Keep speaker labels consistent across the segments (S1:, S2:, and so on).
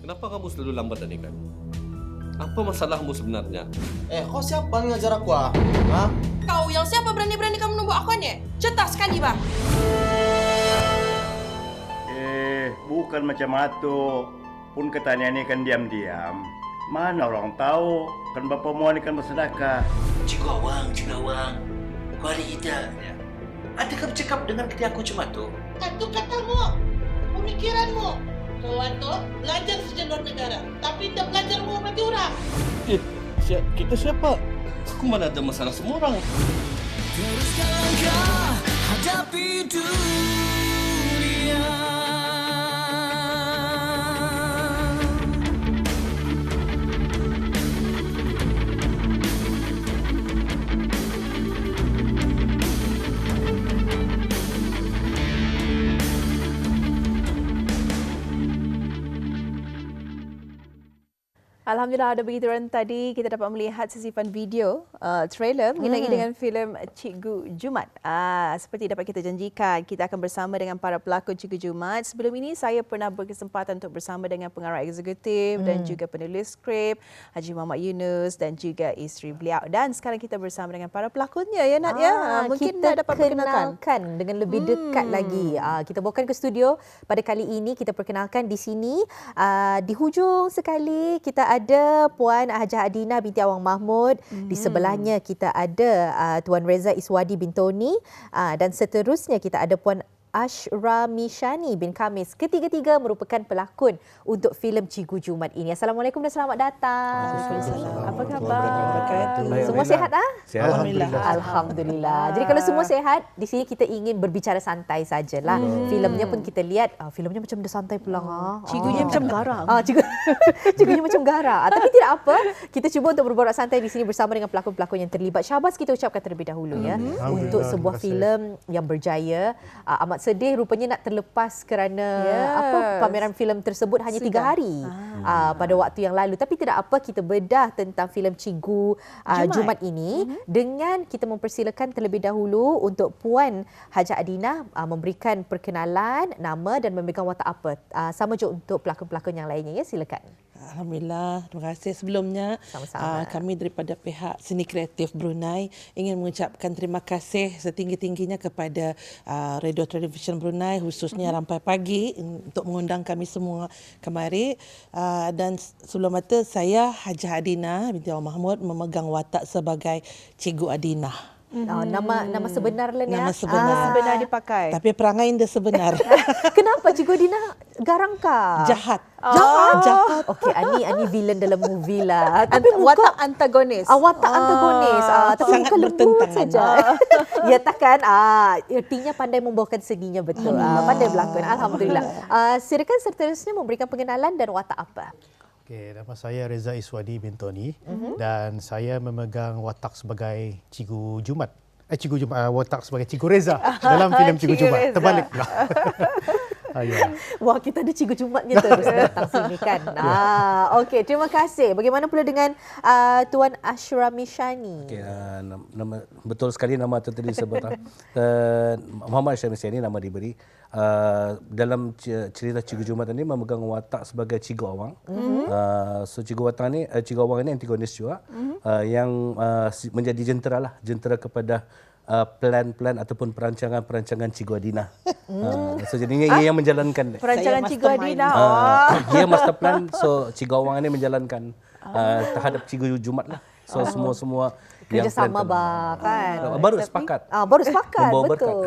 S1: Kenapa kamu selalu lambat tadi kan? Apa masalahmu sebenarnya?
S2: Eh, kau siapa yang ngajar aku ah? Hah?
S3: Kau yang siapa berani-berani kamu numbuk aku ni? Cetak sekali, bah.
S4: Eh, bukan macam itu. Pun katanya ini kan diam-diam. Mana orang tahu? Kan Bapak Muan ini kan bersedekah.
S5: Cikgu Awang, Cikgu Awang. Mari kita. Ada kamu cakap dengan kerja aku cuma tu?
S6: Itu katamu, pemikiranmu. Kawan tu belajar luar negara, tapi tak belajar menghormati orang.
S2: Eh, si- kita siapa?
S1: Aku mana ada masalah semua orang.
S7: Teruskan langkah hadapi dunia
S8: Alhamdulillah ada begitu orang tadi kita dapat melihat sesipan video uh, trailer mengenai
S9: Hmm.
S8: dengan filem Cikgu Jumat. Ah seperti dapat kita janjikan kita akan bersama dengan para pelakon Cikgu Jumat. Sebelum ini saya pernah berkesempatan untuk bersama dengan pengarah eksekutif dan
S9: Hmm.
S8: juga penulis skrip Haji Muhammad Yunus dan juga isteri beliau. Dan sekarang kita bersama dengan para pelakonnya ya Nat ya.
S9: Ah,
S8: Mungkin
S9: kita
S8: dah dapat perkenalkan.
S9: kenalkan dengan lebih dekat
S8: Hmm.
S9: lagi. Ah, kita bawakan ke studio pada kali ini kita perkenalkan di sini ah, di hujung sekali kita ada Puan Hajah Adina binti Awang Mahmud. Di
S8: Hmm.
S9: sebelahnya kita ada ah, Tuan Reza Iswadi bin Tony Ah, dan seterusnya kita ada Puan Ashra Mishani bin Kamis. Ketiga-tiga merupakan pelakon untuk filem Cikgu Jumat ini. Assalamualaikum dan selamat datang.
S8: Apa khabar?
S9: Semua sihat ah?
S10: Sihat.
S9: Alhamdulillah. Alhamdulillah. Jadi kalau semua sihat, di sini kita ingin berbicara santai sajalah. Hmm. Filmnya pun kita lihat, ah, filmnya macam dah santai pula. Ah.
S8: Cikgunya macam garang.
S9: Ah, cikgu, cikgunya macam garang. Ah, tapi tidak apa, kita cuba untuk berborak santai di sini bersama dengan pelakon-pelakon yang terlibat. Syahbaz kita ucapkan terlebih dahulu ya.
S10: Alhamdulillah,
S9: Untuk sebuah filem yang berjaya. Ah, amat sedih rupanya nak terlepas kerana
S8: Yes.
S9: apa pameran filem tersebut hanya tiga
S8: Sudah.
S9: hari ah. pada waktu yang lalu. Tapi tidak apa, kita bedah tentang filem Cikgu ah,
S8: Jumat.
S9: Jumat ini mm-hmm. dengan kita mempersilakan terlebih dahulu untuk Puan Haja Adina uh, memberikan perkenalan, nama dan memegang watak apa. Uh, sama juga untuk pelakon-pelakon yang lainnya ya, silakan.
S6: Alhamdulillah, terima kasih. Sebelumnya,
S9: Sama-sama.
S6: ah, kami daripada pihak Seni Kreatif Brunei ingin mengucapkan terima kasih setinggi-tingginya kepada ah, Radio Television Brunei khususnya
S9: Mhm.
S6: Rampai Pagi untuk mengundang kami semua kemari. Ah, Dan sebelum itu, saya Hajah Adina binti Awang Mahmud memegang watak sebagai Cikgu Adina.
S9: Mm-hmm. Uh, nama nama sebenar lah ni.
S6: Nama
S9: ah.
S6: sebenar.
S9: Ah.
S8: Sebenar dipakai.
S6: Tapi perangai dia sebenar.
S9: Kenapa Cikgu Adina garang kah?
S6: Jahat.
S9: Jahat.
S6: Jahat.
S9: Okey, Ani Ani villain dalam movie lah.
S8: Ant-
S9: Tapi muka
S8: watak antagonis.
S9: Ah, watak antagonis. Ah, tapi
S6: Sangat
S9: muka lembut
S6: bertentangan.
S9: saja. ya takkan. Ah, ertinya pandai membawakan seninya betul. Ah, pandai berlakon. Alhamdulillah. Ah, silakan seterusnya memberikan pengenalan dan watak apa?
S10: Okey, nama saya Reza Iswadi bin Tony mm-hmm. dan saya memegang watak sebagai Cikgu Jumat. Eh Cikgu Jumat, uh, watak sebagai Cikgu Reza dalam filem Cikgu
S8: Cikgu
S10: Jumat.
S8: Reza.
S10: Terbalik pula. ah, ya.
S9: Wah, kita ada cikgu Jumatnya terus datang sini kan. Ah, okey, terima kasih. Bagaimana pula dengan uh, Tuan Ashra Mishani?
S11: Okay, uh, nama, nama betul sekali nama tu tadi disebut. uh, Muhammad Syamsi ini nama diberi. Uh, dalam cerita Cikgu Jumat ini memegang watak sebagai Cikgu Awang. Mm-hmm. Uh, so Cikgu Awang ni uh, Cikgu Awang ini antagonis juga mm-hmm. uh, yang uh, menjadi jentera lah, jentera kepada uh, plan-plan ataupun perancangan-perancangan Cikgu Adina. Uh, so jadinya ia yang menjalankan.
S8: Perancangan Cikgu. Adina.
S11: Uh,
S8: Oh.
S11: dia master plan so Cikgu Awang ini menjalankan uh, terhadap Cikgu Jumat lah. So semua-semua yang
S9: Kerjasama
S11: plan-
S9: bah kan.
S11: Uh, baru sepakat.
S9: Ah, baru sepakat,
S11: Membawa
S9: betul.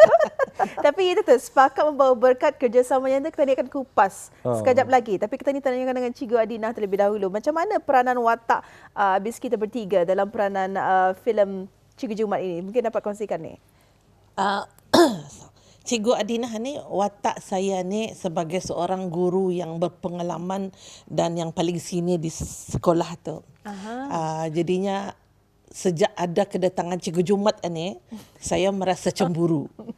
S8: Tapi itu tu sepakat membawa berkat kerjasamanya itu kita ni akan kupas
S11: Oh.
S8: sekejap lagi. Tapi kita ni tanyakan dengan Cikgu Adina terlebih dahulu. Macam mana peranan watak uh, habis kita bertiga dalam peranan uh, filem Cikgu Jumat ini? Mungkin dapat kongsikan ni.
S6: Uh, Cikgu Adinah ni watak saya ni sebagai seorang guru yang berpengalaman dan yang paling senior di sekolah tu. Uh, jadinya sejak ada kedatangan Cikgu Jumat ni, saya merasa cemburu.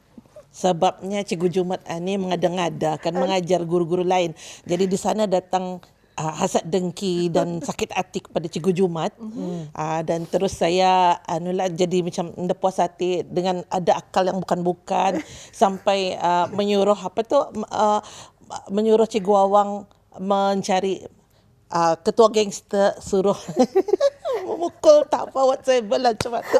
S6: Sebabnya Cikgu Jumat ni mengada-ngada kan mengajar guru-guru lain. Jadi di sana datang uh, hasad dengki dan sakit hati kepada Cikgu Jumat. Mm-hmm. Uh, dan terus saya anulah jadi macam puas hati dengan ada akal yang bukan-bukan sampai uh, menyuruh apa tu uh, menyuruh Cikgu Awang mencari uh, ketua gangster suruh memukul tak apa whatsoever lah macam tu.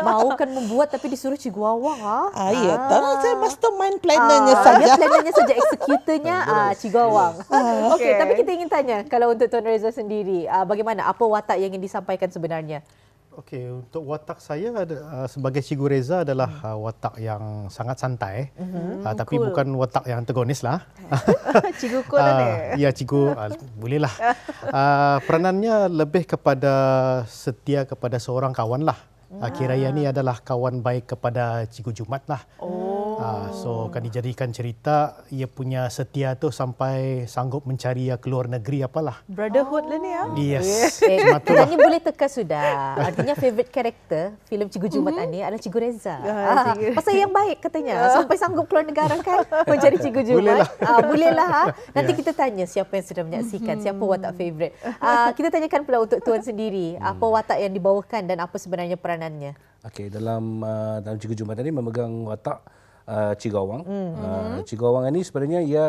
S9: Mau kan membuat tapi disuruh Cikgu Awang ah.
S6: Ah, ya, tahu saya mastermind plannernya
S9: Ah,
S6: saja.
S9: Dia plannernya saja, eksekutornya ah, Cikgu Awang. Okey,
S8: Okey.
S9: tapi kita ingin tanya kalau untuk Tuan Reza sendiri, ah, bagaimana apa watak yang ingin disampaikan sebenarnya?
S10: Okey, untuk watak saya ada, uh, sebagai Cikgu Reza adalah uh, watak yang sangat santai.
S8: Mhm.
S10: Uh, tapi
S8: Cool.
S10: bukan watak yang antagonis lah.
S8: Cikgu cool lah ni.
S10: Ah, Ya, Cikgu uh, bolehlah. Uh, peranannya lebih kepada setia kepada seorang kawan lah. Uh, kiranya ni adalah kawan baik kepada Cikgu Jumat lah.
S8: Oh.
S10: Uh, so akan dijadikan cerita ia punya setia tu sampai sanggup mencari ia keluar negeri apalah.
S8: Brotherhood lah ni ya.
S10: Yes.
S9: Eh,
S10: tu
S9: kita
S10: lah.
S9: ni boleh teka sudah. Artinya favourite character filem Cikgu Jumat mm-hmm. ni adalah Cikgu Reza.
S8: Ah,
S9: Ah,
S8: Cikgu.
S9: pasal yang baik katanya. Sampai sanggup keluar negara kan mencari Cikgu Jumat.
S10: Bolehlah.
S9: Ah, bolehlah. Ha? Nanti
S10: Ya.
S9: kita tanya siapa yang sudah menyaksikan, siapa watak favourite. Ah, kita tanyakan pula untuk tuan sendiri, apa watak yang dibawakan dan apa sebenarnya peranannya?
S11: Okey, dalam uh, dalam Cikgu Jumat tadi memegang watak uh, Cikgu Awang. Mm. Uh, Cikgu Awang ini sebenarnya ia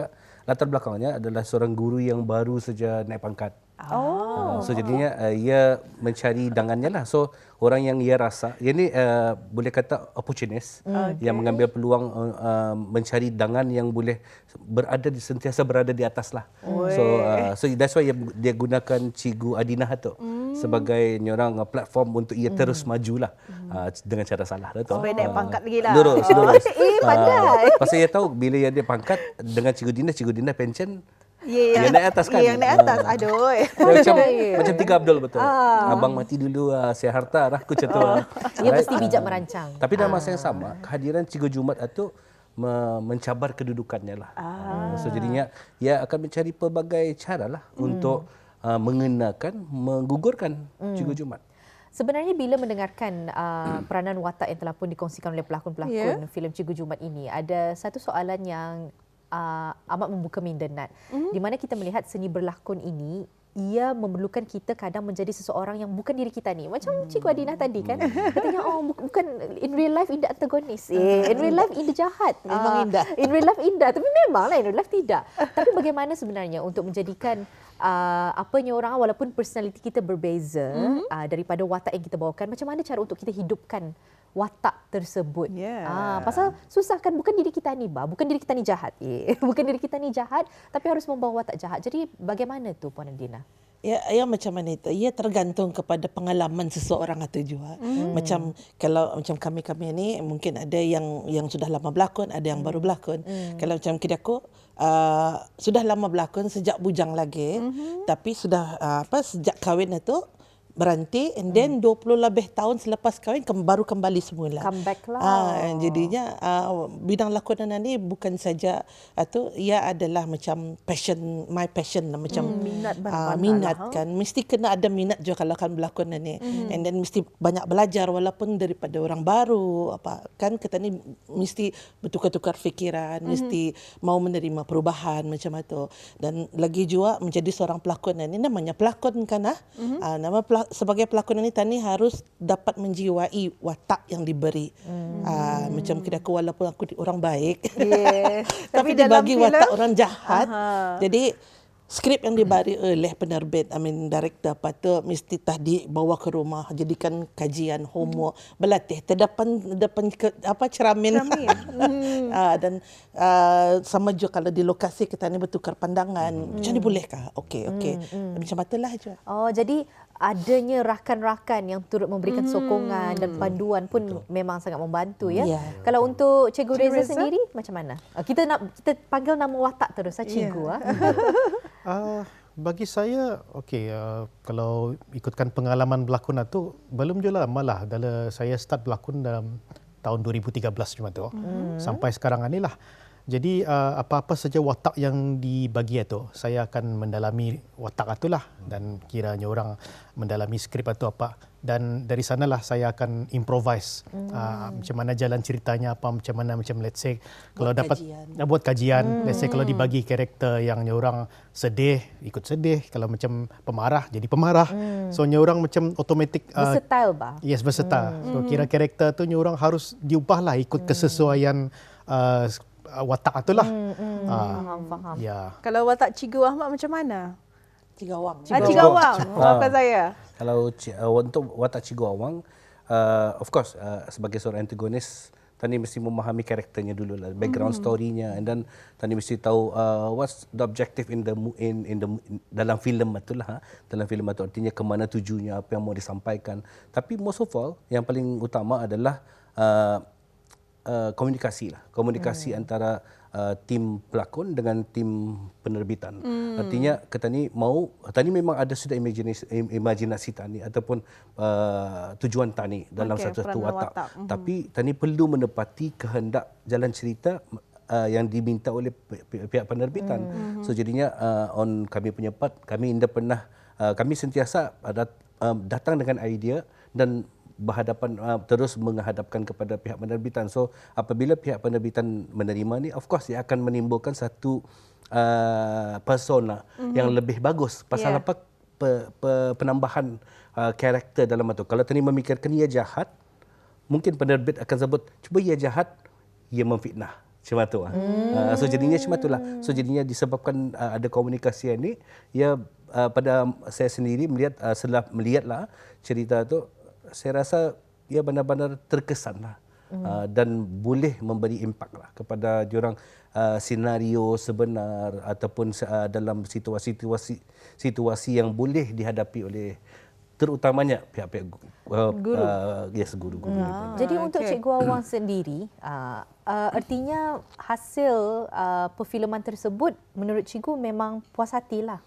S11: latar belakangnya adalah seorang guru yang baru saja naik pangkat. Oh. Uh, so jadinya uh, ia mencari dangannya lah. So orang yang ia rasa, ia ni uh, boleh kata opportunist
S8: Okay.
S11: yang mengambil peluang uh, uh, mencari dangan yang boleh berada di sentiasa berada di atas lah. So uh, so that's why dia, dia gunakan Cikgu Adinah tu sebagai orang uh, platform untuk ia terus maju lah uh, dengan cara salah lah tu.
S8: Supaya naik pangkat lagi lah.
S11: Lurus, lurus.
S9: Eh, pandai.
S11: Ah, pasal dia tahu bila dia dia pangkat dengan Cikgu Dina, Cikgu Dina pension
S8: Ya,
S11: Yang naik atas kan?
S8: Ya, yang naik atas.
S11: Ah.
S8: Aduh.
S11: dia macam
S9: Pandai.
S11: macam tiga Abdul betul. Abang mati dulu ah, saya harta lah aku macam tu.
S9: Ia
S11: Right?
S9: mesti bijak
S11: Ah.
S9: merancang.
S11: Tapi dalam masa yang sama, kehadiran Cikgu Jumat itu me- mencabar kedudukannya lah. Ah. So jadinya ia akan mencari pelbagai cara lah untuk uh, mengenakan, menggugurkan Cikgu Jumat.
S9: Sebenarnya bila mendengarkan uh, peranan watak yang telah pun dikongsikan oleh pelakon-pelakon
S8: Ya.
S9: filem Cikgu Jumat ini, ada satu soalan yang uh, amat membuka minat. Mm-hmm. Di mana kita melihat seni berlakon ini ia memerlukan kita kadang menjadi seseorang yang bukan diri kita ni. Macam Cikgu Adinah tadi kan. Katanya oh bu- bukan in real life Indah antagonis. Eh, in real life Indah jahat.
S6: Memang
S9: Ah,
S6: indah.
S9: In real life indah tapi memanglah in real life tidak. Tapi bagaimana sebenarnya untuk menjadikan uh, apanya orang walaupun personaliti kita berbeza mm-hmm. uh, daripada watak yang kita bawakan macam mana cara untuk kita hidupkan watak tersebut.
S8: Yeah.
S9: Ah, pasal susah kan bukan diri kita ni bah, bukan diri kita ni jahat. Eh, bukan diri kita ni jahat tapi harus membawa watak jahat. Jadi bagaimana tu Puan Adina?
S6: Ya, ya macam mana itu? Ia tergantung kepada pengalaman seseorang itu juga. Hmm. Macam kalau macam kami-kami ni mungkin ada yang yang sudah lama berlakon, ada yang hmm. baru berlakon. Hmm. Kalau macam kita aku uh, sudah lama berlakon sejak bujang lagi, hmm. tapi sudah uh, apa sejak kahwin itu berhenti and then 20 lebih tahun selepas kahwin kem, baru kembali semula.
S9: Come back lah.
S6: Ah, jadinya uh, bidang lakonan ni bukan saja atau ia adalah macam passion my passion lah macam
S8: Hmm, minat
S6: ah,
S8: bandar
S6: minat
S8: lah, ha?
S6: kan mesti kena ada minat juga kalau kan berlakon ni
S8: Hmm.
S6: and then mesti banyak belajar walaupun daripada orang baru apa kan kita ni mesti bertukar-tukar fikiran
S8: Hmm.
S6: mesti mau menerima perubahan macam itu dan lagi juga menjadi seorang pelakon ni namanya pelakon kan ah
S8: Hmm.
S6: Ah, nama pelak- sebagai pelakon wanita ni harus dapat menjiwai watak yang diberi Ah, macam kira aku walaupun aku orang baik
S8: Yeah.
S6: tapi,
S8: Tapi
S6: dibagi
S8: filem-
S6: watak orang jahat.
S8: Aha.
S6: Jadi skrip yang diberi oleh penerbit, I mean director apa tu mesti tadi bawa ke rumah jadikan kajian homework, berlatih terdepan depan ke, apa cermin.
S8: Cermin. Hmm.
S6: Ah, dan uh, sama juga kalau di lokasi kita ni bertukar pandangan. Macam ni bolehkah? Okey, okey. Macam itulah je.
S9: Oh, jadi adanya rakan-rakan yang turut memberikan sokongan dan panduan pun Betul. memang sangat membantu ya.
S6: Ya.
S9: Kalau untuk Cikgu
S8: Cikgu
S9: Reza,
S8: Reza?
S9: sendiri macam mana? Ah, Kita nak kita panggil nama watak terus ah Cikgu
S8: Ya.
S9: ah.
S10: Uh, bagi saya, okey, uh, kalau ikutkan pengalaman berlakon itu, belum je lama lah. Dalam saya start berlakon dalam tahun 2013 cuma tu. Hmm. Sampai sekarang ni lah. Jadi uh, apa-apa saja watak yang dibagi itu, saya akan mendalami watak itu lah dan kiranya orang mendalami skrip itu apa dan dari sanalah saya akan improvise hmm. uh, macam mana jalan ceritanya apa macam mana macam let's say kalau
S6: Buat
S10: dapat
S6: kajian.
S10: Nak buat kajian. Hmm. Let's say kalau dibagi karakter yang orang sedih, ikut sedih. Kalau macam pemarah, jadi pemarah. Hmm. So orang macam automatic uh,
S9: Versatile bah.
S10: Yes, versatile. Hmm. So kira karakter tu orang harus diubah lah ikut hmm. kesesuaian uh, uh, watak itulah.
S9: Hmm, hmm,
S10: Ah,
S9: faham, faham.
S10: Ya.
S8: Kalau watak Cikgu Ahmad macam mana?
S6: Tiga orang.
S8: Ah, Cikgu Awang, maafkan saya.
S11: Kalau uh, untuk watak Cikgu Awang, uh, of course uh, sebagai seorang antagonis, Tani mesti memahami karakternya dulu lah, background
S8: Mhm.
S11: story-nya and then Tani mesti tahu uh, what's the objective in the in in the in, dalam filem itulah ha? dalam filem itu artinya ke mana tujuannya apa yang mau disampaikan. Tapi most of all yang paling utama adalah uh, uh, komunikasi lah, komunikasi antara uh, tim pelakon dengan tim penerbitan.
S12: Hmm.
S11: Artinya Ketani mau Tani memang ada sudah imajinasi imajinasi Tani ataupun uh, tujuan Tani dalam
S12: Okey,
S11: satu satu
S12: peranan
S11: watak.
S12: watak. Mhm.
S11: Tapi Tani perlu menepati kehendak jalan cerita uh, yang diminta oleh pi- pi- pihak penerbitan.
S12: Mhm.
S11: So jadinya uh, on kami punya part kami tidak pernah uh, kami sentiasa ada um, datang dengan idea dan berhadapan uh, terus menghadapkan kepada pihak penerbitan. So apabila pihak penerbitan menerima ni of course dia akan menimbulkan satu uh, persona
S12: Mhm.
S11: yang lebih bagus. Pasal
S12: Yeah.
S11: apa pe, pe, penambahan uh, karakter dalam itu. Kalau tadi memikirkan ia jahat, mungkin penerbit akan sebut cuba ia jahat, ia memfitnah. Cuma tu lah.
S12: Hmm.
S11: Uh, so jadinya cuma tu lah. So jadinya disebabkan uh, ada komunikasi ini, ya uh, pada saya sendiri melihat uh, setelah melihatlah cerita tu, saya rasa ia benar-benar terkesan lah.
S12: Hmm.
S11: Uh, dan boleh memberi impak lah kepada diorang uh, senario sebenar ataupun uh, dalam situasi-situasi situasi yang boleh dihadapi oleh terutamanya pihak-pihak uh,
S9: Guru.
S11: Uh, yes guru-guru.
S9: Ah, Jadi untuk
S8: okey.
S9: Cikgu Awang sendiri, uh, uh, artinya hasil uh, perfilman tersebut menurut Cikgu memang puas hatilah.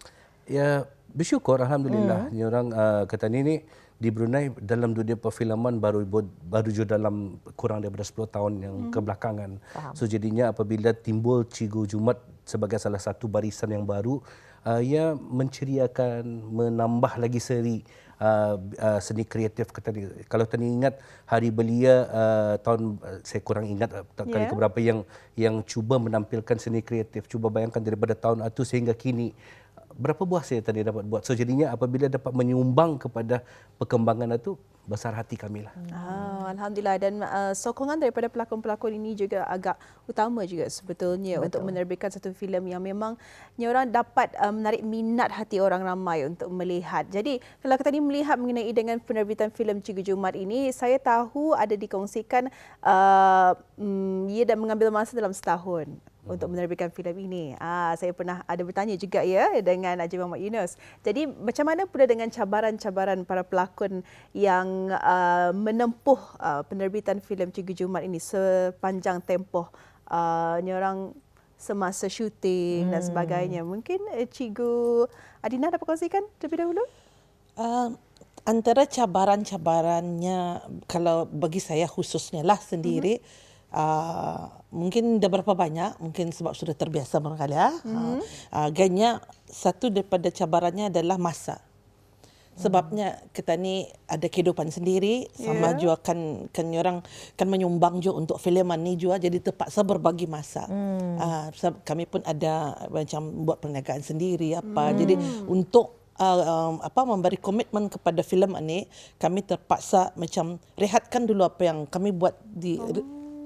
S11: Ya bersyukur alhamdulillah. Hmm. orang uh, kata ni ni di Brunei dalam dunia perfilman baru baru je dalam kurang daripada 10 tahun yang
S12: Hmm.
S11: kebelakangan.
S12: Faham.
S11: So jadinya apabila timbul Cikgu Jumat sebagai salah satu barisan yang baru, uh, ia menceriakan, menambah lagi seri uh, uh, seni kreatif kata. Kalau tadi ingat hari belia uh, tahun uh, saya kurang ingat uh, kali
S12: Yeah.
S11: keberapa yang yang cuba menampilkan seni kreatif. Cuba bayangkan daripada tahun itu sehingga kini berapa buah saya tadi dapat buat. So jadinya apabila dapat menyumbang kepada perkembangan itu besar hati kami lah.
S8: Ah, Alhamdulillah dan uh, sokongan daripada pelakon-pelakon ini juga agak utama juga sebetulnya Betul. untuk menerbitkan satu filem yang memang orang dapat uh, menarik minat hati orang ramai untuk melihat. Jadi kalau kita ni melihat mengenai dengan penerbitan filem Cikgu Jumat ini, saya tahu ada dikongsikan uh, um, ia dah mengambil masa dalam setahun untuk menerbitkan filem ini. Ah, saya pernah ada bertanya juga ya dengan Haji Muhammad Yunus. Jadi macam mana pula dengan cabaran-cabaran para pelakon yang uh, menempuh uh, penerbitan filem Cikgu Jumat ini sepanjang tempoh uh, ni orang semasa syuting hmm. dan sebagainya. Mungkin uh, Cikgu Adina dapat kongsikan terlebih dahulu?
S6: Uh, antara cabaran-cabarannya kalau bagi saya khususnya lah sendiri mm-hmm. Uh, mungkin dah berapa banyak mungkin sebab sudah terbiasa barangkali ya.
S12: Mhm.
S6: Uh, uh, agaknya satu daripada cabarannya adalah masa. Sebabnya kita ni ada kehidupan sendiri sama
S12: Yeah.
S6: juga kan kan orang kan menyumbang juga untuk filem ni juga jadi terpaksa berbagi masa.
S12: Hmm.
S6: Uh, kami pun ada macam buat perniagaan sendiri apa.
S12: Hmm.
S6: Jadi untuk uh, um, apa memberi komitmen kepada filem ini kami terpaksa macam rehatkan dulu apa yang kami buat di oh.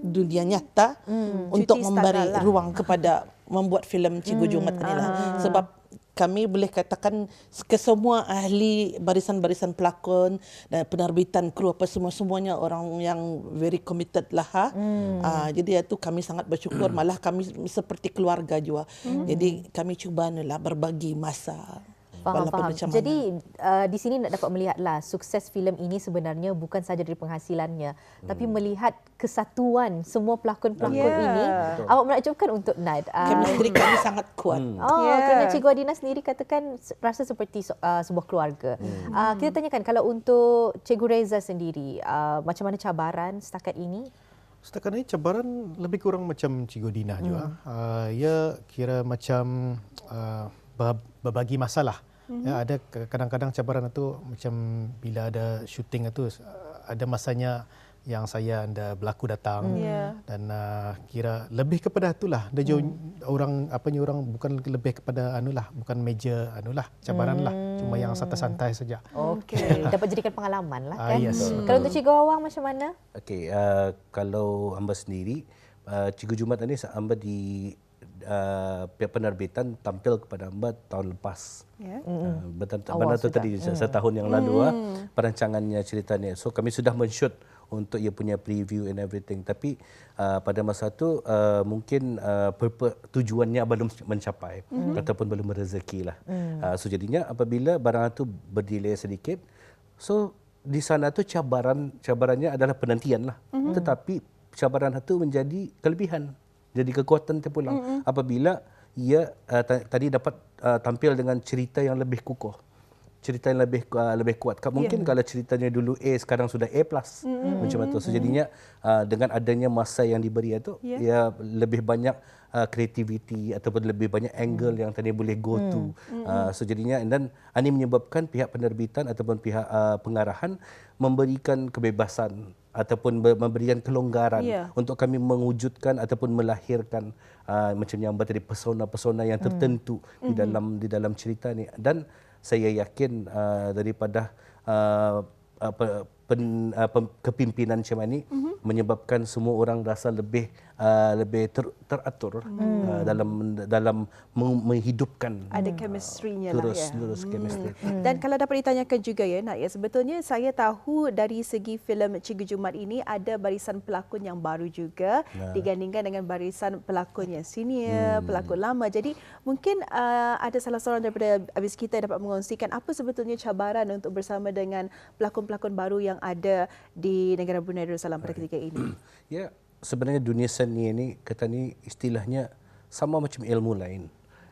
S6: Dunia nyata
S12: Hmm,
S6: untuk
S12: cuti
S6: memberi
S12: lah.
S6: ruang kepada membuat filem Cikgu
S12: Hmm,
S6: Jumat ini lah.
S12: ah.
S6: Sebab kami boleh katakan ke semua ahli barisan-barisan pelakon dan penerbitan kru apa semua-semuanya orang yang very committed lah ha.
S9: Hmm.
S6: Uh, jadi itu kami sangat bersyukur malah kami seperti keluarga juga.
S9: Hmm.
S6: Jadi kami cuba ni lah berbagi masa.
S9: Faham,
S6: Walaupun
S9: faham.
S6: macam
S9: Jadi uh, di sini nak dapat melihatlah sukses filem ini sebenarnya bukan saja dari penghasilannya hmm. tapi melihat kesatuan semua pelakon-pelakon
S6: Yeah.
S9: ini.
S6: Betul.
S9: Awak menakjubkan untuk Nad. Uh,
S6: Chemistry kami sangat kuat.
S9: Oh,
S6: Yeah.
S9: kerana Cikgu Adina sendiri katakan rasa seperti uh, sebuah keluarga. Hmm. Uh, kita tanyakan kalau untuk Cikgu Reza sendiri, uh, macam mana cabaran setakat ini?
S10: Setakat ini cabaran lebih kurang macam Cikgu Dina hmm. juga. Uh, ia kira macam uh, berbagi masalah.
S12: Mhm.
S10: Ya, ada kadang-kadang cabaran itu macam bila ada syuting itu uh, ada masanya yang saya anda berlaku datang
S12: Hmm. Ya.
S10: dan uh, kira lebih kepada itulah dia hmm. orang apa ni orang bukan lebih kepada anulah bukan meja anulah cabaran lah cuma yang santai-santai saja
S9: Okey, dapat jadikan pengalaman lah
S10: Ah,
S9: kan.
S10: yes,
S9: Hmm.
S10: betul.
S9: Kalau untuk Cikgu Awang macam mana?
S11: Okey, uh, kalau hamba sendiri uh, Cikgu Jumat ini Amba di uh, pihak penerbitan tampil kepada Amba tahun lepas.
S8: Ya.
S11: Uh, betul mana tu tadi setahun yang lalu ah perancangannya ceritanya. So kami sudah men-shoot untuk ia punya preview and everything tapi uh, pada masa tu uh, mungkin uh, perpe- tujuannya belum mencapai mm-hmm. ataupun belum rezeki lah. Mm. Uh, so jadinya apabila barang itu berdelay sedikit so di sana tu cabaran cabarannya adalah penantian lah. Mm-hmm. Tetapi cabaran itu menjadi kelebihan. Jadi kekuatan terpulang mm-hmm. apabila ia uh, ta- tadi dapat uh, tampil dengan cerita yang lebih kukuh cerita yang lebih uh, lebih kuat. Mungkin yeah. kalau ceritanya dulu A sekarang sudah A+. Mm-hmm. Macam itu. So jadinya uh, dengan adanya masa yang diberi itu
S8: Yeah.
S11: ia lebih banyak uh, creativity ataupun lebih banyak angle mm. yang tadi boleh go to. Mm. Uh, so jadinya dan ini menyebabkan pihak penerbitan ataupun pihak uh, pengarahan memberikan kebebasan ataupun ber- memberikan kelonggaran
S8: Yeah.
S11: untuk kami mewujudkan ataupun melahirkan uh, macam yang tadi pesona-pesona yang tertentu mm. di dalam di dalam cerita ni dan saya yakin uh, daripada uh, pe- pen, uh, pem- kepimpinan macam ini mm-hmm. menyebabkan semua orang rasa lebih uh, lebih ter, teratur mm. uh, dalam dalam meng- menghidupkan
S8: Ada chemistry-nya lah
S11: terus
S8: ya.
S11: terus chemistry.
S8: Hmm. Dan kalau dapat ditanyakan juga ya Nak, ya sebetulnya saya tahu dari segi filem Cikgu Jumat ini ada barisan pelakon yang baru juga
S11: Ya.
S8: digandingkan dengan barisan pelakon yang senior, hmm. pelakon lama. Jadi mungkin uh, ada salah seorang daripada habis kita dapat mengongsikan apa sebetulnya cabaran untuk bersama dengan pelakon-pelakon baru yang ada di negara Brunei Darussalam pada ketika ini.
S11: Ya, sebenarnya dunia seni ini kata ni istilahnya sama macam ilmu lain.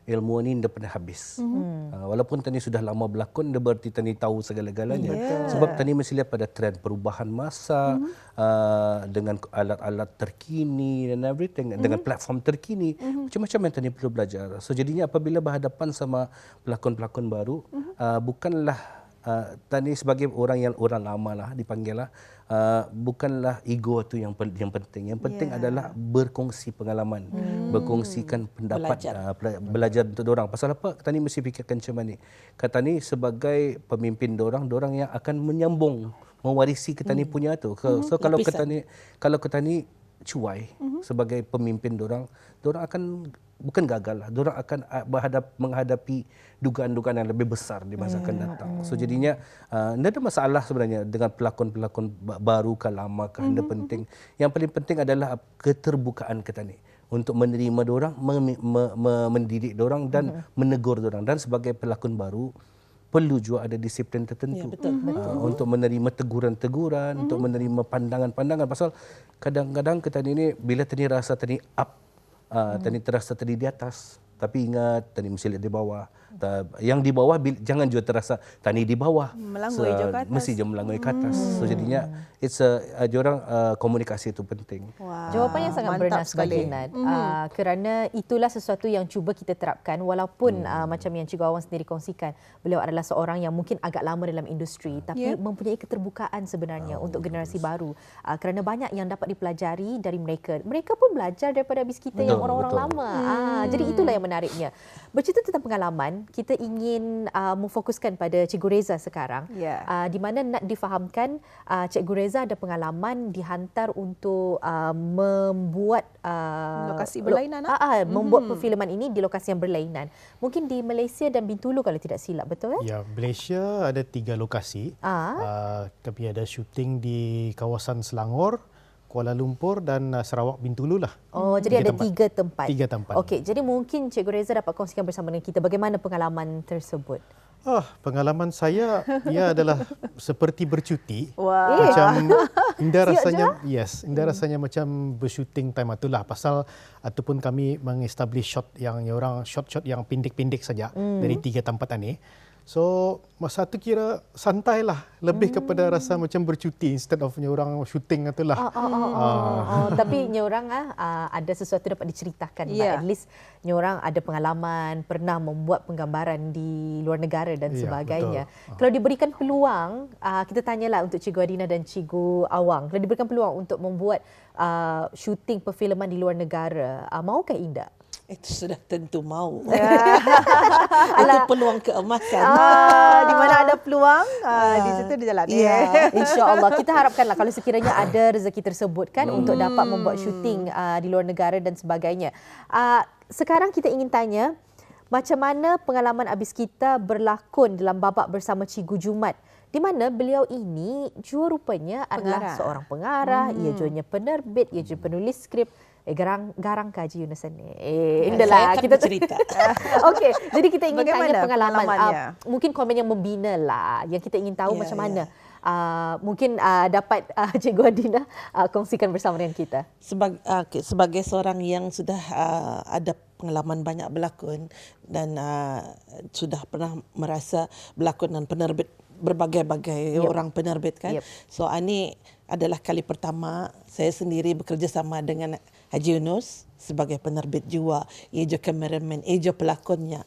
S11: Ilmu ni tidak pernah habis. Mm-hmm. Uh, walaupun tani sudah lama berlakon, dia berarti tani tahu segala-galanya.
S8: Yeah.
S11: Sebab tani mesti lihat pada trend perubahan masa mm-hmm. uh, dengan alat-alat terkini dan everything, mm-hmm. dengan platform terkini. Mm-hmm. Macam-macam yang tani perlu belajar. So jadinya apabila berhadapan sama pelakon-pelakon baru, mm-hmm. uh, bukanlah uh, tani sebagai orang yang orang lama lah dipanggil lah uh, bukanlah ego tu yang pen- yang penting yang penting yeah. adalah berkongsi pengalaman hmm. berkongsikan pendapat
S6: Belajar.
S11: uh, bela- belajar untuk orang pasal apa tani mesti fikirkan macam mana kata ni sebagai pemimpin orang orang yang akan menyambung mewarisi ketani hmm. punya tu so kalau
S6: Lapisan.
S11: ketani kalau ketani cuai mm-hmm. sebagai pemimpin orang orang akan bukan gagal lah. Orang akan berhadap menghadapi dugaan-dugaan yang lebih besar di masa akan datang. so jadinya uh, tidak ada masalah sebenarnya dengan pelakon-pelakon ba- baru kah lama kah mm-hmm. penting. Yang paling penting adalah keterbukaan kita ni. Untuk menerima orang me, me, me, mendidik orang dan mm-hmm. menegur orang dan sebagai pelakon baru perlu juga ada disiplin tertentu.
S6: Ya, betul, betul.
S11: Uh, untuk menerima teguran-teguran mm-hmm. untuk menerima pandangan-pandangan. Pasal kadang-kadang kita ni bila tadi rasa tadi up uh, mm-hmm. tadi terasa tadi di atas tapi ingat tadi mesti lihat di bawah yang di bawah bil- jangan juga terasa tani di bawah
S8: Melangui je ke atas.
S11: mesti je melangui ke atas so jadinya it's a uh, orang uh, komunikasi itu penting
S8: Wah,
S9: Jawapannya sangat
S8: mantap
S9: bernas
S8: sekali.
S9: Mm-hmm. Uh, kerana itulah sesuatu yang cuba kita terapkan walaupun mm. uh, macam yang Cikgu Awang sendiri kongsikan. Beliau adalah seorang yang mungkin agak lama dalam industri tapi
S8: Yeah.
S9: mempunyai keterbukaan sebenarnya oh, untuk generasi baru. Uh, kerana banyak yang dapat dipelajari dari mereka. Mereka pun belajar daripada habis kita
S11: Betul,
S9: yang orang-orang
S11: betul.
S9: lama. Ah, jadi itulah yang menariknya. Bercerita tentang pengalaman, kita ingin uh, memfokuskan pada Cikgu Reza sekarang.
S8: Ya.
S9: Uh, di mana nak difahamkan uh, Cikgu Reza ada pengalaman dihantar untuk uh, membuat uh,
S8: Lokasi
S9: lo-
S8: berlainan, ah?
S9: Ah, ah, membuat perfilman ini di lokasi yang berlainan. Mungkin di Malaysia dan Bintulu kalau tidak silap, betul eh?
S10: Ya, Malaysia ada tiga lokasi.
S9: Ah.
S10: Uh, kami ada syuting di kawasan Selangor, Kuala Lumpur dan uh, Sarawak Bintulu lah.
S9: Oh, jadi ada tiga tempat.
S10: Tiga tempat.
S9: Okey, jadi mungkin Cikgu Reza dapat kongsikan bersama dengan kita bagaimana pengalaman tersebut.
S10: Ah, pengalaman saya ia adalah seperti bercuti.
S8: Wah.
S10: Macam indah rasanya yes, indah rasanya macam bersyuting time itulah pasal ataupun kami mengestablish shot yang orang shot-shot yang pendek-pendek saja dari tiga tempat ini. So masa tu kira santai lah lebih kepada rasa macam bercuti instead of orang syuting itulah.
S9: Oh, oh, oh, oh, oh. Tapi nya orang ah uh, ada sesuatu dapat diceritakan.
S8: Ya.
S9: At least nya orang ada pengalaman, pernah membuat penggambaran di luar negara dan
S10: Ya,
S9: sebagainya.
S10: betul.
S9: Kalau diberikan peluang, uh, kita tanyalah untuk Cikgu Adina dan Cikgu Awang. Kalau diberikan peluang untuk membuat uh, syuting perfilman di luar negara, uh, maukah Indah?
S6: Itu sudah tentu mau.
S8: Ya.
S6: Itu peluang keemasan.
S8: Ah, di mana ada peluang, ah, di situ dia jalan.
S6: Ya.
S9: InsyaAllah. Kita harapkanlah kalau sekiranya ada rezeki tersebut kan hmm. untuk dapat membuat syuting uh, di luar negara dan sebagainya. Uh, sekarang kita ingin tanya, macam mana pengalaman Abis kita berlakon dalam babak bersama Cikgu Jumat? Di mana beliau ini jua rupanya adalah
S8: Pengarah.
S9: seorang pengarah,
S8: Hmm.
S9: ia juanya penerbit, ia juga penulis skrip. Eh, garang garang kaji Yunusan ni. Eh,
S6: Ya,
S9: indah lah kita
S6: bercerita.
S9: Okey, jadi kita ingin
S8: Bagaimana
S9: tanya pengalaman uh, mungkin komen yang membina lah yang kita ingin tahu
S6: Ya,
S9: macam
S6: ya.
S9: mana. Uh, mungkin uh, dapat uh, Cikgu Adina uh, kongsikan bersama dengan kita.
S6: Sebagai, okay, sebagai seorang yang sudah uh, ada pengalaman banyak berlakon dan uh, sudah pernah merasa berlakon dan penerbit berbagai-bagai
S9: Yep.
S6: orang penerbit kan.
S9: Yep.
S6: So ini adalah kali pertama saya sendiri bekerjasama dengan Haji Yunus sebagai penerbit jua. Ia kameraman, ia juga pelakonnya.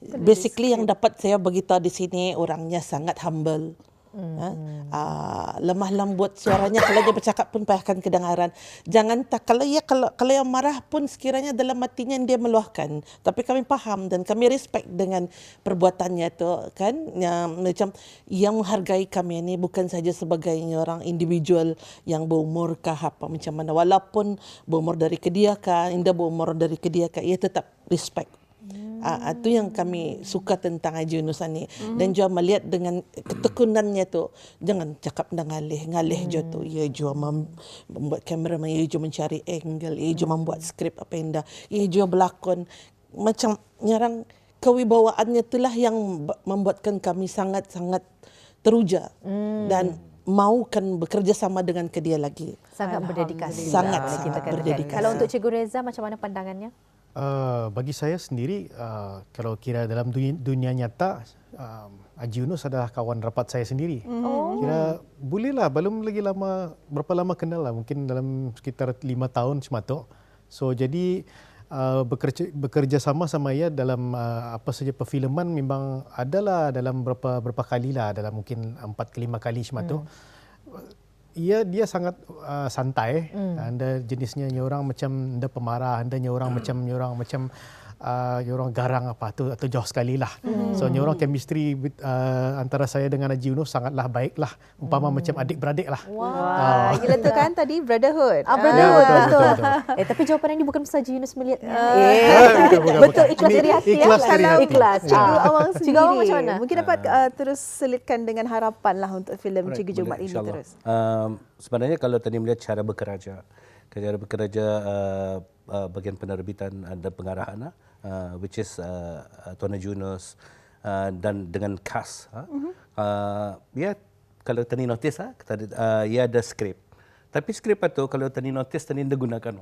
S6: Basically yang dapat saya beritahu di sini orangnya sangat humble. Ha? Uh, lemah lembut suaranya kalau dia bercakap pun payahkan kedengaran. Jangan tak kalau ya kalau kalau yang marah pun sekiranya dalam hatinya dia meluahkan. Tapi kami faham dan kami respect dengan perbuatannya tu kan. Yang macam yang menghargai kami ini bukan saja sebagai orang individual yang berumur kah apa macam mana walaupun berumur dari kedia kah, indah berumur dari kedia kah, ia tetap respect Ah, itu yang kami suka tentang Haji Yunus ni.
S8: Hmm.
S6: Dan juga melihat dengan ketekunannya tu, jangan cakap dengan ngalih. Ngalih je tu. Ia juga mem- membuat kamera, ia juga mencari angle, ia juga membuat skrip apa yang dah. Ia juga berlakon. Macam nyarang kewibawaannya itulah yang membuatkan kami sangat-sangat teruja. Dan maukan bekerja sama dengan ke dia lagi.
S9: Sangat berdedikasi.
S6: Sangat, sangat berdedikasi.
S9: Kalau untuk Cikgu Reza macam mana pandangannya?
S10: Uh, bagi saya sendiri, uh, kalau kira dalam dunia, dunia nyata, um, Haji Yunus adalah kawan rapat saya sendiri.
S9: Oh.
S10: Kira bolehlah, belum lagi lama, berapa lama kenal lah, mungkin dalam sekitar lima tahun sematok. So jadi uh, bekerja, bekerja sama sama ia dalam uh, apa saja perfilman memang adalah dalam berapa berapa kali lah, dalam mungkin empat ke lima kali sematok. Ia dia sangat uh, santai.
S9: Hmm.
S10: Anda jenisnya ni orang macam anda pemarah, anda orang macam ni orang macam uh, orang garang apa tu atau jauh sekali lah.
S9: Hmm.
S10: So orang chemistry uh, antara saya dengan Haji Yunus sangatlah baik lah. Umpama
S9: Hmm.
S10: macam adik-beradik lah.
S8: Wah, gila tu kan tadi brotherhood.
S9: Ah,
S10: Ya,
S9: brotherhood,
S10: betul,
S9: betul.
S10: betul, betul.
S9: Eh, tapi jawapan yang ini bukan saja Yunus melihatnya.
S8: Ah.
S9: eh,
S10: bukan, bukan,
S9: betul,
S10: bukan.
S9: ikhlas
S10: Ini
S9: dari hati.
S10: ikhlas
S9: ya?
S10: dari hati.
S9: Ikhlas.
S8: Cikgu
S9: Ah.
S8: Awang sendiri.
S9: Cikgu Awang macam mana?
S8: Mungkin dapat uh, terus selitkan dengan harapan lah untuk filem
S11: Alright,
S8: Cikgu Jumat ini terus.
S11: Um, sebenarnya kalau tadi melihat cara bekerja, cara bekerja uh, uh, bagian penerbitan uh, dan pengarahan, uh, which is uh, uh, Haji Yunus uh, dan dengan cast, uh, uh, ya kalau tadi notice, uh, tadi, uh, ia ada skrip. Tapi skrip itu kalau tadi notice tadi dia gunakan,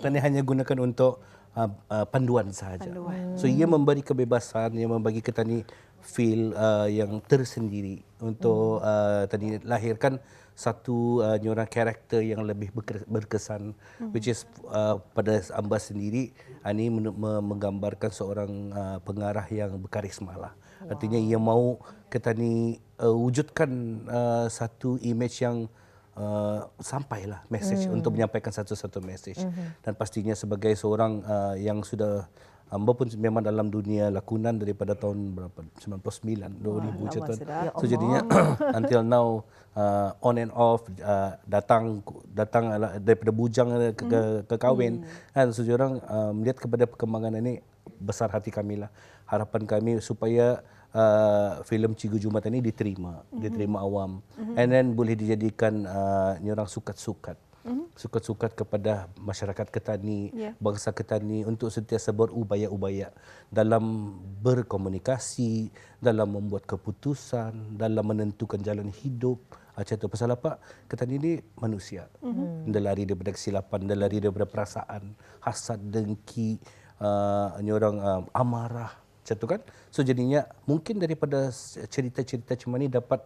S11: tadi hanya gunakan untuk uh, uh, panduan sahaja.
S8: Panduan.
S11: So ia memberi kebebasan, ia membagi kita ni feel uh, yang tersendiri untuk uh, tadi lahirkan satu uh, nyorang karakter yang lebih berke- berkesan which is uh, pada Amba sendiri uh, ini me- menggambarkan seorang uh, pengarah yang berkarisma lah. Artinya ia mau kita ni uh, wujudkan uh, satu image yang uh, sampailah message
S9: Hmm.
S11: untuk menyampaikan satu-satu message
S9: Mhm.
S11: dan pastinya sebagai seorang uh, yang sudah Amba pun memang dalam dunia lakonan daripada tahun berapa? 99 2000
S8: lama
S11: macam tu.
S8: sudah. Ya
S11: So jadinya until now uh, on and off uh, datang datang daripada bujang ke, ke, ke kahwin. Kan so orang uh, melihat kepada perkembangan ini besar hati kami lah. Harapan kami supaya uh, filem Cikgu Jumat ini diterima diterima awam. And then boleh dijadikan uh, ni orang sukat-sukat sukat-sukat kepada masyarakat Ketani,
S8: Ya.
S11: bangsa Ketani untuk sentiasa berubaya-ubaya dalam berkomunikasi, dalam membuat keputusan, dalam menentukan jalan hidup. Macam tu. Pasal apa? Ketani ini manusia. Mm-hmm. Dia lari daripada kesilapan, dia lari daripada perasaan, hasad, dengki, uh, orang uh, amarah. Macam tu kan? So jadinya mungkin daripada cerita-cerita macam ni dapat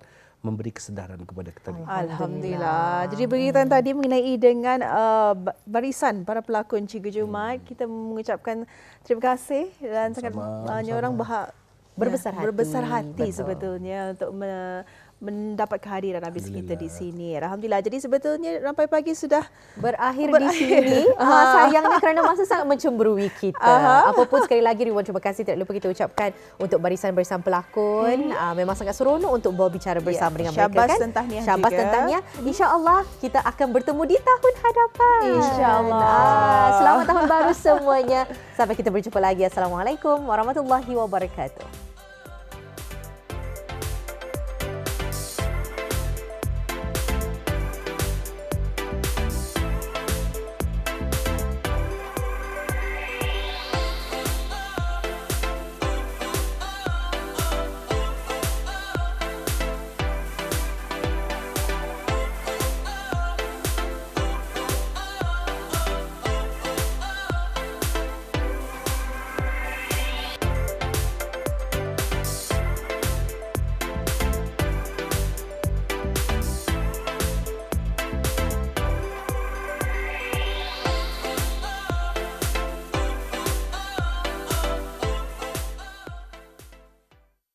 S11: memberi kesedaran kepada Ketani.
S8: Alhamdulillah. Jadi berkaitan tadi mengenai dengan uh, ba- barisan para pelakon Cikgu Jumat, kita mengucapkan terima kasih dan sangat
S11: Sama-sama.
S8: banyak orang bahak
S9: Berbesar
S8: ya,
S9: hati.
S8: Berbesar hati
S9: Betul.
S8: sebetulnya untuk me, mendapat kehadiran habis kita di sini. Alhamdulillah. Jadi sebetulnya rampai pagi sudah
S9: berakhir di
S8: Berakhir.
S9: sini. Ah, sayangnya kerana masa sangat mencemburui kita.
S8: Aha.
S9: Apapun sekali lagi Riwan terima kasih tidak lupa kita ucapkan untuk barisan-barisan pelakon. Ah, memang sangat seronok untuk berbicara bersama dengan mereka
S8: Hmm. Syabas
S9: kan. Syabas
S8: juga.
S9: dan tahniah. Insya-Allah kita akan bertemu di tahun hadapan.
S8: InsyaAllah.
S9: Ah, selamat tahun baru semuanya. Sampai kita berjumpa lagi. Assalamualaikum warahmatullahi wabarakatuh.